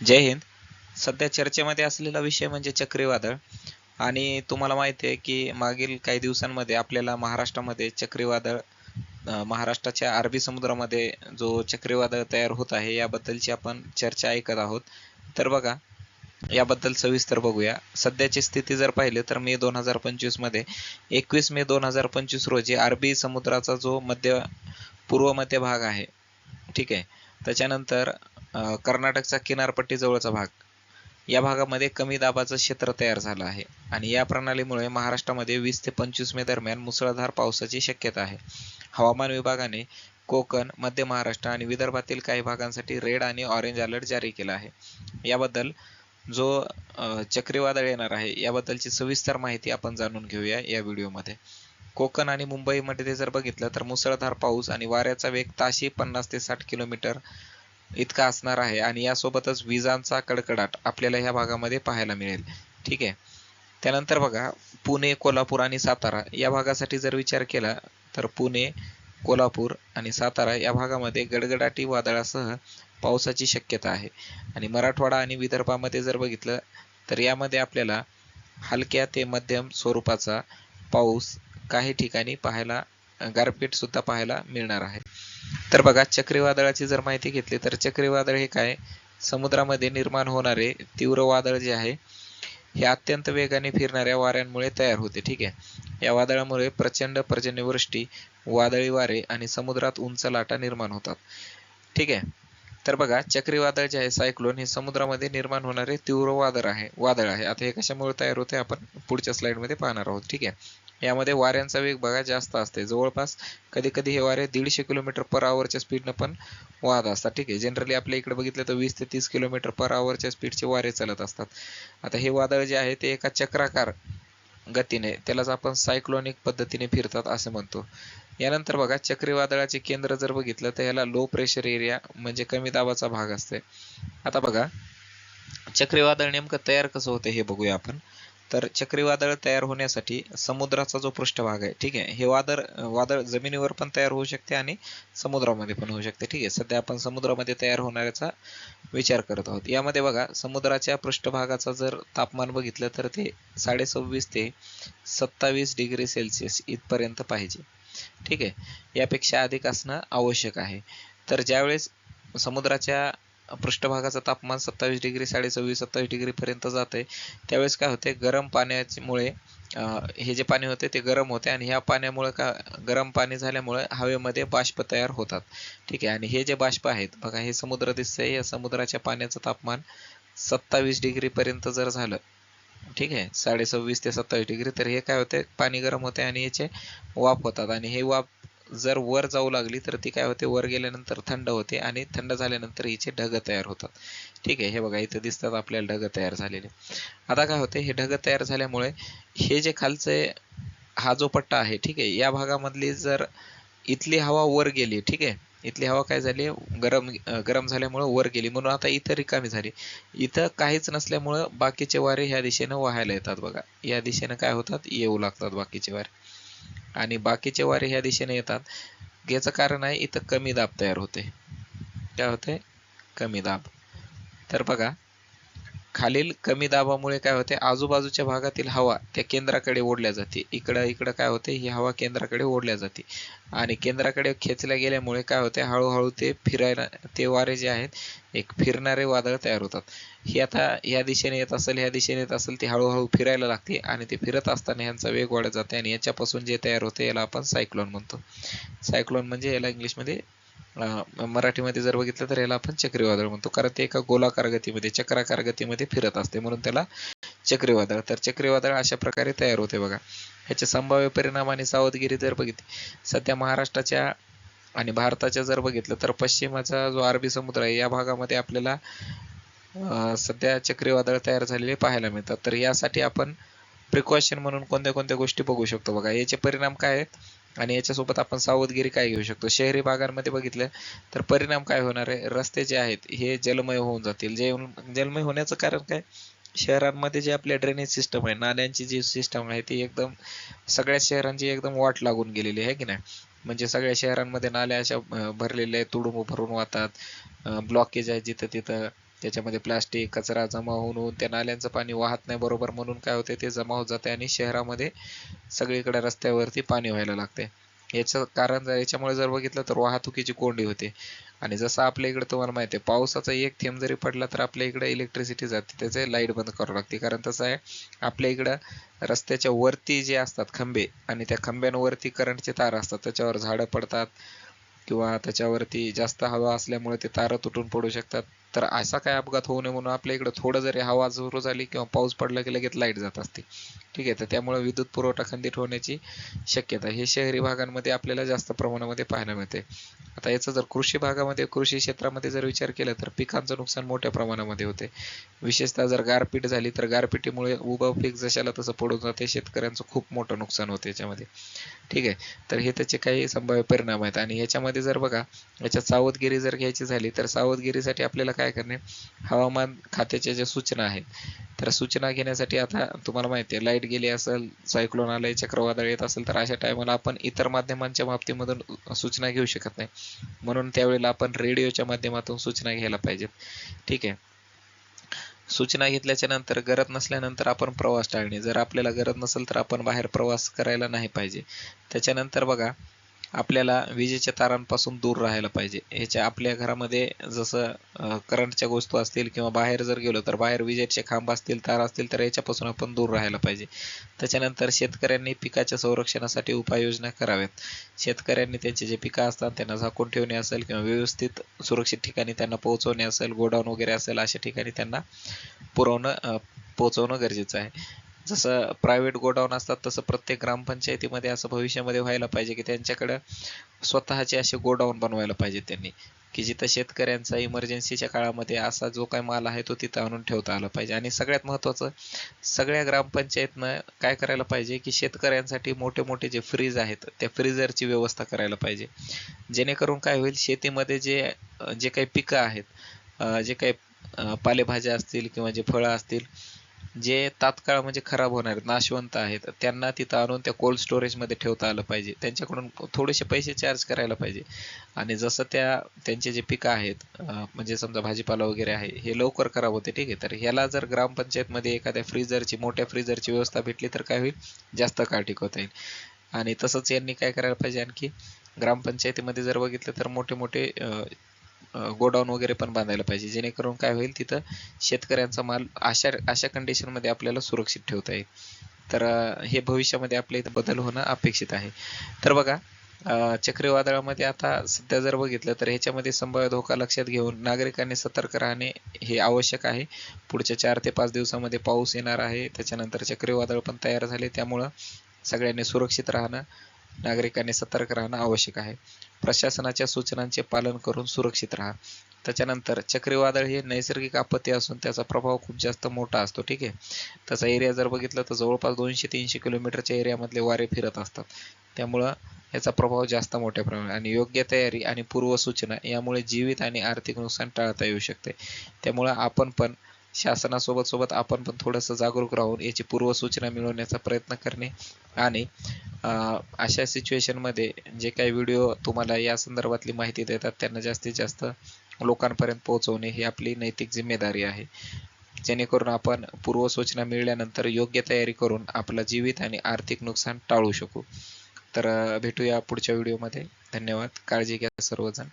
जय हिंद. सध्या चर्चेमध्ये असलेला विषय म्हणजे चक्रीवादळ. आणि तुम्हाला माहिती आहे की मागील काही दिवसांमध्ये आपल्याला महाराष्ट्रामध्ये चक्रीवादळ महाराष्ट्राच्या अरबी समुद्रामध्ये जो चक्रीवादळ तयार होत आहे याबद्दलची आपण चर्चा ऐकत आहोत. तर बघा याबद्दल सविस्तर बघूया. सध्याची स्थिती जर पाहिली तर मे दोन हजार पंचवीसमध्ये एकवीस मे दोन हजार पंचवीस रोजी अरबी समुद्राचा जो मध्य पूर्व मध्य भाग आहे ठीक आहे. त्याच्यानंतर कर्नाटकचा किनारपट्टी जवळचा भाग. या भागामध्ये कमी दाबाचं क्षेत्र तयार झालं आहे आणि या प्रणालीमुळे महाराष्ट्रामध्ये वीस ते पंचवीस मे दरम्यान मुसळधार पावसाची शक्यता आहे. हवामान विभागाने कोकण मध्य महाराष्ट्र आणि विदर्भातील काही भागांसाठी रेड आणि ऑरेंज अलर्ट जारी केला आहे. याबद्दल जो चक्रीवादळ येणार आहे याबद्दलची सविस्तर माहिती आपण जाणून घेऊया या व्हिडिओमध्ये. कोकण आणि मुंबईमध्ये जर बघितलं तर मुसळधार पाऊस आणि वाऱ्याचा वेग ताशी पन्नास ते साठ किलोमीटर इतका असणार आहे आणि यासोबतच विजांचा कडकडाट आपल्याला ह्या भागामध्ये पाहायला मिळेल. ठीक आहे? त्यानंतर बघा पुणे कोल्हापूर आणि सातारा या भागासाठी जर विचार केला तर पुणे कोल्हापूर आणि सातारा या भागामध्ये गडगडाटी वादळासह पावसाची शक्यता आहे. आणि मराठवाडा आणि विदर्भामध्ये जर बघितलं तर यामध्ये आपल्याला हलक्या ते मध्यम स्वरूपाचा पाऊस काही ठिकाणी पाहायला गारपीट सुद्धा पाहायला मिळणार आहे. तर बघा चक्रीवादळाची जर माहिती घेतली तर चक्रीवादळ हे काय? समुद्रामध्ये निर्माण होणारे तीव्र वादळ जे आहे हे अत्यंत वेगाने फिरणाऱ्या वाऱ्यांमुळे तयार होते ठीक आहे? या वादळामुळे प्रचंड पर्जन्यवृष्टी वादळी वारे आणि समुद्रात उंच लाटा निर्माण होतात ठीक आहे? तर बघा चक्रीवादळ जे आहे सायक्लोन हे समुद्रामध्ये निर्माण होणारे तीव्र वादळ आहे वादळ आहे. आता हे कशामुळे तयार होते? आपण पुढच्या स्लाइडमध्ये पाहणार आहोत ठीक आहे? यामध्ये वाऱ्यांचा वेग बघा जास्त असते जवळपास कधी कधी हे वारे दीडशे किलोमीटर पर आवरच्या स्पीडनं पण वाहत असतात. ठीक आहे. जनरली आपल्या इकडे बघितलं तर वीस ते तीस किलोमीटर पर आवरच्या स्पीडचे वारे चालत असतात. आता हे वादळ जे आहे ते एका चक्राकार गतीने त्यालाच आपण सायक्लोनिक पद्धतीने फिरतात असं म्हणतो. यानंतर बघा चक्रीवादळाचे केंद्र जर बघितलं तर ह्याला लो प्रेशर एरिया म्हणजे कमी दाबाचा भाग असते आता बघा चक्रीवादळ नेमकं तयार कसं होतं हे बघूया आपण. तर चक्रीवादळ तयार होण्यासाठी समुद्राचा जो पृष्ठभाग आहे ठीक आहे हे वादळ वादळ जमिनीवर पण तयार होऊ शकते आणि समुद्रामध्ये पण होऊ शकते ठीक आहे. सध्या आपण समुद्रामध्ये तयार होणाऱ्याचा विचार करत आहोत. यामध्ये बघा समुद्राच्या पृष्ठभागाचा जर तापमान बघितलं तर ते साडेसव्वीस ते सत्तावीस डिग्री सेल्सिअस इथपर्यंत पाहिजे ठीक आहे. यापेक्षा अधिक असणं आवश्यक आहे. तर ज्यावेळेस समुद्राच्या पृष्ठभागाचं तापमान सत्तावीस डिग्री साडेसव्वीस सत्तावीस डिग्री पर्यंत आहे त्यावेळेस काय होते गरम पाण्यामुळे हे जे पाणी होते ते गरम होते आणि ह्या पाण्यामुळे का गरम पाणी झाल्यामुळे हवेमध्ये बाष्प तयार होतात. ठीक आहे? आणि हे जे बाष्प आहेत बघा हे समुद्र दिसतंय. या समुद्राच्या पाण्याचं तापमान सत्तावीस डिग्रीपर्यंत जर झालं ठीक आहे साडेसव्वीस ते सत्तावीस डिग्री तर हे काय होते पाणी गरम होते आणि याचे वाफ होतात. आणि हे वाफ जर वर जाऊ लागली तर ती काय होते? वर गेल्यानंतर थंड होते आणि थंड झाल्यानंतर हिचे ढग तयार होतात. ठीक आहे हे बघा इथं दिसतात आपल्याला ढग तयार झालेले. आता काय होते? हे ढग तयार झाल्यामुळे हे जे खालचे हा जो पट्टा आहे ठीक आहे या भागामधली जर इथली हवा वर गेली ठीक आहे इथली हवा काय झाली? गरम गरम झाल्यामुळे वर गेली. म्हणून आता इथं रिकामी झाली. इथं काहीच नसल्यामुळं बाकीचे वारे ह्या दिशेनं वाहायला येतात बघा. या दिशेनं काय होतात? येऊ लागतात बाकीचे वारे. आणि बाकीचे वारे ह्या दिशेने येतात. याचं कारण आहे इथं कमी दाब तयार होते. काय होते? कमी दाब. तर बघा खालील कमी दाबामुळे काय होते? आजूबाजूच्या भागातील हवा त्या केंद्राकडे ओढल्या जाते. इकडं इकडं काय होते? ही हवा केंद्राकडे ओढल्या जाते. आणि केंद्राकडे खेचल्या गेल्यामुळे काय होते? हळूहळू ते फिरायला ते वारे जे आहेत एक फिरणारे वादळ तयार होतात. ही आता ह्या दिशेने येत असेल ह्या दिशेने येत असेल ती हळूहळू फिरायला लागते आणि ते फिरत असताना ह्यांचा वेग वाढत जाते आणि याच्यापासून जे तयार होते याला आपण सायक्लोन म्हणतो. सायक्लोन म्हणजे याला इंग्लिशमध्ये मराठीमध्ये जर बघितलं तर याला आपण चक्रीवादळ म्हणतो. कारण ते एका गोलाकार गतीमध्ये चक्राकार गतीमध्ये फिरत असते. म्हणून त्याला चक्रीवादळ. तर चक्रीवादळ अशा प्रकारे तयार होते बघा. ह्याचे संभाव्य परिणाम आणि सावधगिरी जर बघितली सध्या महाराष्ट्राच्या आणि भारताच्या जर बघितलं तर पश्चिमाचा जो अरबी समुद्र आहे या भागामध्ये आपल्याला सध्या चक्रीवादळ तयार झालेले पाहायला मिळतात. तर यासाठी आपण प्रिकॉशन म्हणून कोणत्या कोणत्या गोष्टी बघू शकतो बघा. याचे परिणाम काय आहेत? आणि याच्यासोबत आपण सावधगिरी काय घेऊ शकतो? शहरी भागांमध्ये बघितलं तर परिणाम काय होणार आहे? रस्ते जे आहेत हे जलमय होऊन जातील. जे जलमय होण्याचं कारण काय? शहरांमध्ये जे आपल्या ड्रेनेज सिस्टम आहे नाल्यांची जी सिस्टम आहे ती एकदम सगळ्या शहरांची एकदम वाट लागून गेलेली आहे की नाही? म्हणजे सगळ्या शहरांमध्ये नाल्या अशा भरलेल्या आहेत तुडुंब भरून वाहतात ब्लॉकेज आहे जिथं तिथं त्याच्यामध्ये प्लास्टिक कचरा जमा होऊन होऊन त्या नाल्यांचं पाणी वाहत नाही बरोबर म्हणून काय होते ते जमा होत जाते आणि शहरामध्ये सगळीकडे रस्त्यावरती पाणी व्हायला लागते. याचं कारण जर याच्यामुळे जर बघितलं तर वाहतुकीची कोंडी होते. आणि जसं आपल्या इकडे तुम्हाला माहिती आहे पावसाचा एक थेंब जरी पडला तर आपल्या इकडे इलेक्ट्रिसिटी जाते त्याचे लाइट बंद करावं लागते. कारण तसं आहे आपल्या इकडं रस्त्याच्या वरती जे असतात खंबे आणि त्या खंब्यांवरती करंटचे तार असतात. त्याच्यावर झाडं पडतात किंवा त्याच्यावरती जास्त हवा असल्यामुळे ते तारं तुटून पडू शकतात. तर असा काय अपघात होऊ नये म्हणून आपल्या इकडं थोडं जरी हवा सुरू झाली किंवा पाऊस पडला की लगेच लाइट जात असते. ठीक आहे तर त्यामुळे विद्युत पुरवठा खंडित होण्याची शक्यता हे शहरी भागांमध्ये आपल्याला जास्त प्रमाणामध्ये पाहायला मिळते. आता याचं जर कृषी भागामध्ये कृषी क्षेत्रामध्ये जर विचार केला तर पिकांचं नुकसान मोठ्या प्रमाणामध्ये होते. विशेषतः जर गारपीट झाली तर गारपिटीमुळे उभं पीक जशाला तसं पडून जाते शेतकऱ्यांचं खूप मोठं नुकसान होते याच्यामध्ये. ठीक आहे तर हे त्याचे काही संभाव्य परिणाम आहेत. आणि याच्यामध्ये जर बघा याच्यात सावधगिरी जर घ्यायची झाली तर सावधगिरीसाठी आपल्याला काय करणे? हवामान खात्याच्या ज्या सूचना आहेत तर सूचना घेण्यासाठी आता तुम्हाला माहिती आहे लाइट गेली असेल सायक्लोन आलंय चक्रवादळ येत असेल तर अशा टायमाला आपण इतर माध्यमांच्या बाबतीमधून सूचना घेऊ शकत नाही. म्हणून त्यावेळेला आपण रेडिओच्या माध्यमातून सूचना घ्यायला पाहिजेत. ठीक आहे. सूचना घेतल्याच्या नंतर गरज नसल्यानंतर आपण प्रवास टाळणे. जर आपल्याला गरज नसेल तर आपण बाहेर प्रवास करायला नाही पाहिजे. त्याच्यानंतर बघा आपल्याला विजेच्या तारांपासून दूर राहायला पाहिजे. ह्याच्या आपल्या घरामध्ये जसं करंटच्या गोष्टी असतील किंवा बाहेर जर गेलो तर बाहेर विजेचे खांब असतील तार असतील तर याच्यापासून आपण दूर राहायला पाहिजे. त्याच्यानंतर शेतकऱ्यांनी पिकाच्या संरक्षणासाठी उपाययोजना कराव्यात. शेतकऱ्यांनी त्यांचे जे पिकं असतात त्यांना झाकून ठेवणे असेल किंवा व्यवस्थित सुरक्षित ठिकाणी त्यांना पोहोचवणे असेल गोडाऊन वगैरे असेल अशा ठिकाणी त्यांना पुरवणं पोहोचवणं गरजेचं आहे. जसं प्रायव्हेट गोडाऊन असतात तसं प्रत्येक ग्रामपंचायतीमध्ये असं भविष्यामध्ये व्हायला पाहिजे की त्यांच्याकडे स्वतःचे असे गोडाऊन बनवायला पाहिजे त्यांनी. की जिथं शेतकऱ्यांचा इमर्जन्सीच्या काळामध्ये असा जो काही माल आहे तो तिथं आणून ठेवता आला पाहिजे. आणि सगळ्यात महत्त्वाचं सगळ्या ग्रामपंचायतनं काय करायला पाहिजे की शेतकऱ्यांसाठी मोठे मोठे जे फ्रीज आहेत त्या फ्रीजरची व्यवस्था करायला पाहिजे. जेणेकरून काय होईल शेतीमध्ये जे जे काही पिकं आहेत जे काही पालेभाज्या असतील किंवा जे फळं असतील जे तात्काळ म्हणजे खराब होणार आहेत नाशवंत आहेत त्यांना तिथं आणून त्या कोल्ड स्टोरेजमध्ये ठेवता आलं पाहिजे. त्यांच्याकडून थोडेसे पैसे चार्ज करायला पाहिजे. आणि जसं त्या त्यांचे जे पिकं आहेत म्हणजे समजा भाजीपाला वगैरे आहे हे लवकर खराब होते ठीक आहे. तर ह्याला जर ग्रामपंचायतमध्ये एखाद्या फ्रीजरची मोठ्या फ्रीजरची व्यवस्था भेटली तर काय होईल? जास्त काळ टिकवता येईल. आणि तसंच यांनी काय करायला पाहिजे आणखी? ग्रामपंचायतीमध्ये जर बघितलं तर मोठे मोठे गोडाऊन वगैरे पण बांधायला पाहिजे. जेणेकरून काय होईल तिथं शेतकऱ्यांचा माल अशा अशा कंडिशनमध्ये आपल्याला सुरक्षित ठेवता येईल. तर हे भविष्यामध्ये आपल्या इथं बदल होणं अपेक्षित आहे. तर बघा चक्रीवादळामध्ये आता सध्या जर बघितलं तर ह्याच्यामध्ये संभाव्य धोका लक्षात घेऊन नागरिकांनी सतर्क राहणे हे आवश्यक आहे. पुढच्या चार ते पाच दिवसामध्ये पाऊस येणार आहे. त्याच्यानंतर चक्रीवादळ पण तयार झाले. त्यामुळं सगळ्यांनी सुरक्षित राहणं नागरिकांनी सतर्क राहणं आवश्यक आहे. प्रशासनाच्या सूचनांचे पालन करून सुरक्षित राहा. त्याच्यानंतर चक्रीवादळ हे नैसर्गिक आपत्ती असून त्याचा प्रभाव खूप जास्त मोठा असतो ठीक आहे? त्याचा एरिया जर बघितलं तर जवळपास दोनशे तीनशे किलोमीटरच्या एरियामधले वारे फिरत असतात. त्यामुळं याचा प्रभाव जास्त मोठ्या प्रमाणात आणि योग्य तयारी आणि पूर्वसूचना यामुळे जीवित आणि आर्थिक नुकसान टाळता येऊ शकते. त्यामुळं आपण पण शासनासोबत सोबत आपण पण थोडंसं जागरूक राहून याची पूर्वसूचना मिळवण्याचा प्रयत्न करणे आणि अशा सिच्युएशनमध्ये जे काही व्हिडिओ तुम्हाला या संदर्भातली माहिती देतात त्यांना जास्तीत जास्त लोकांपर्यंत पोहोचवणे ही आपली नैतिक जिम्मेदारी आहे. जेणेकरून आपण पूर्वसूचना मिळाल्यानंतर योग्य तयारी करून आपलं जीवित आणि आर्थिक नुकसान टाळू शकू. तर भेटूया पुढच्या व्हिडिओमध्ये धन्यवाद. काळजी घ्या सर्वजण.